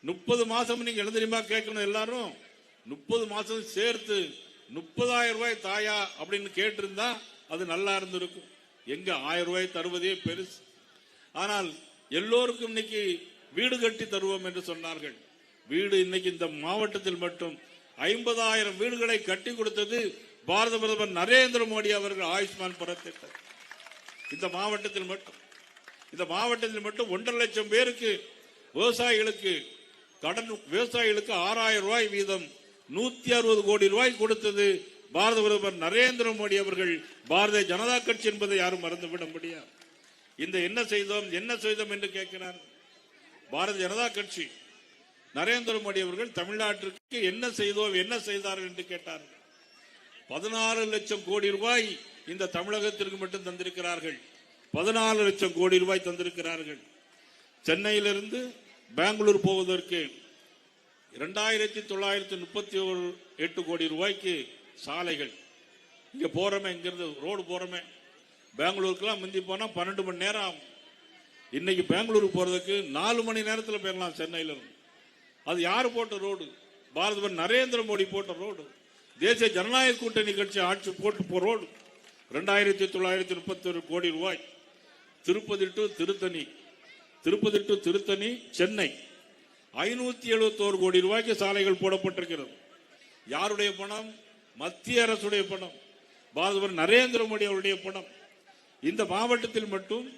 முப்பது மாசம் நீங்க என்ன தெரியுமா கேட்கணும் எல்லாரும்? முப்பது மாசம் சேர்த்து முப்பதாயிரம் ரூபாய் தாயா அப்படின்னு கேட்டிருந்தா அது நல்லா இருந்திருக்கும். எங்க ஆயிரம் ரூபாய் தருவதே பெருசு. ஆனால் எல்லோருக்கும் இன்னைக்கு வீடு கட்டி தருவோம் என்று சொன்னார்கள். வீடு இன்னைக்கு இந்த மாவட்டத்தில் மட்டும் ஐம்பதாயிரம் வீடுகளை கட்டி கொடுத்தது பாரத பிரதமர் நரேந்திர மோடி அவர்கள் ஆயுஷ்மான் பாரத் இந்த மாவட்டத்தில் மட்டும். இந்த மாவட்டத்தில் மட்டும் ஒன்றரை லட்சம் பேருக்கு விவசாயிகளுக்கு கடன் விவசாயிகளுக்கு ஆறாயிரம் ரூபாய் வீதம் நூத்தி அறுபது கோடி ரூபாய் கொடுத்தது பாரத பிரதமர் நரேந்திர மோடி அவர்கள். பாரதிய ஜனதா கட்சி என்பதை யாரும் மறந்துவிட முடியாது. இந்த என்ன செய்தோம் என்ன செய்தோம் என்று கேட்கிறார்? பாரதிய ஜனதா கட்சி. நரேந்திர மோடி அவர்கள் தமிழ்நாட்டிற்கு என்ன செய்தோம் என்ன செய்தார்கள் என்று கேட்டார்கள். பதினாறு லட்சம் கோடி ரூபாய் இந்த தமிழகத்திற்கு மட்டும் தந்திருக்கிறார்கள். பதினாலு லட்சம் கோடி ரூபாய் தந்திருக்கிறார்கள். சென்னையிலிருந்து பெங்களூர் போவதற்கு இரண்டாயிரத்தி தொள்ளாயிரத்தி முப்பத்தி ஒரு எட்டு கோடி ரூபாய்க்கு சாலைகள். இங்கே போகிறோமே இங்கிருந்து ரோடு போகிறோமே பெங்களூருக்குலாம் முந்தி போனால் பன்னெண்டு மணி நேரம் ஆகும். இன்னைக்கு பெங்களூருக்கு போகிறதுக்கு நாலு மணி நேரத்தில் போயிடலாம் சென்னையில் இருந்து. அது யார் போட்ட ரோடு? பாரதவர் நரேந்திர மோடி போட்ட ரோடு. தேசிய ஜனநாயக கூட்டணி கட்சி ஆட்சி போட்டு போ ரோடு. ரெண்டாயிரத்தி தொள்ளாயிரத்தி முப்பத்தி ஒரு கோடி ரூபாய். திருப்பதி டு திருத்தணி. திருப்பதி டு திருத்தணி சென்னை ஐநூத்தி எழுபத்தோரு கோடி ரூபாய்க்கு சாலைகள் போடப்பட்டிருக்கிறது. யாருடைய பணம்? மத்திய அரசுடைய பணம். பாரதவர் நரேந்திர மோடி அவருடைய பணம். இந்த மாவட்டத்தில் மட்டும்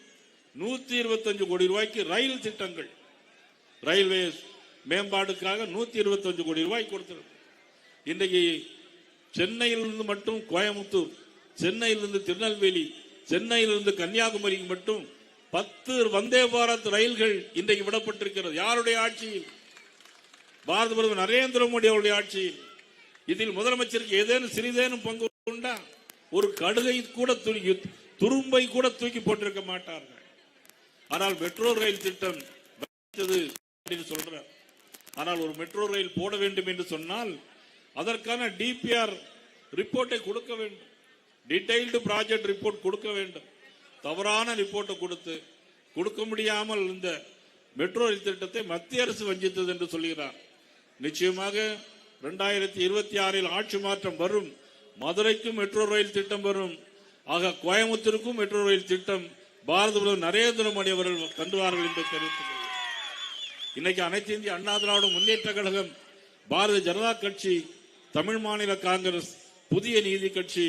நூத்தி இருபத்தஞ்சு கோடி ரூபாய்க்கு ரயில் திட்டங்கள். ரயில்வே மேம்பாடுக்காக நூத்தி இருபத்தஞ்சு கோடி ரூபாய் கொடுத்திருக்கு. இன்றைக்கு சென்னையிலிருந்து மட்டும் கோயம்புத்தூர் சென்னையிலிருந்து திருநெல்வேலி சென்னையிலிருந்து கன்னியாகுமரிக்கு மட்டும் பத்து வந்தே பாரத் ரயில்கள் இன்றைக்கு விடப்பட்டிருக்கிறது. யாருடைய ஆட்சியில்? பாரத பிரதமர் நரேந்திர மோடி அவருடைய ஆட்சியில். இதில் முதலமைச்சருக்கு ஏதேனும் சிறிதேனும் பங்கு உண்டா? ஒரு கடுகை கூட தூக்கி துரும்பை கூட தூக்கி போட்டிருக்க மாட்டார்கள். ஆனால் மெட்ரோ ரயில் திட்டம் அப்படின்னு சொல்றார். ஆனால் ஒரு மெட்ரோ ரயில் போட வேண்டும் என்று சொன்னால் அதற்கான டிபிஆர் ரிப்போர்ட்டை கொடுக்க வேண்டும். டீடைல்டு ப்ராஜெக்ட் ரிப்போர்ட் கொடுக்க வேண்டும். தவறான ரிப்போர்ட்டை கொடுத்து கொடுக்க முடியாமல் இந்த மெட்ரோ ரயில் திட்டத்தை மத்திய அரசு வஞ்சித்தது என்று சொல்கிறார். நிச்சயமாக இரண்டாயிரத்தி இருபத்தி ஆறில் ஆட்சி மாற்றம் வரும். மதுரைக்கும் மெட்ரோ ரயில் திட்டம் வரும். ஆக கோயம்புத்தூருக்கும் மெட்ரோ ரயில் திட்டம் பாரத பிரதமர் நரேந்திர மோடி அவர்கள் தந்துவார்கள் என்று தெரிவித்து இன்னைக்கு அனைத்து இந்திய அண்ணா திராவிட முன்னேற்ற கழகம் பாரத ஜனதா கட்சி தமிழ் மாநில காங்கிரஸ் புதிய நீதி கட்சி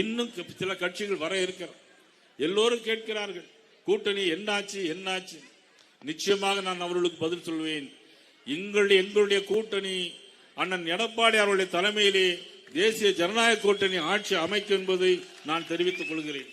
இன்னும் சில கட்சிகள் வர இருக்கிறது எல்லோரும் கேட்கிறார்கள். கூட்டணி என்னாச்சு என்னாச்சு? நிச்சயமாக நான் அவர்களுக்கு பதில் சொல்வேன். எங்களுடைய எங்களுடைய கூட்டணி அண்ணன் எடப்பாடி அவருடைய தலைமையிலே தேசிய ஜனநாயக கூட்டணி ஆட்சி அமைக்கும் என்பதை நான் தெரிவித்துக் கொள்கிறேன்.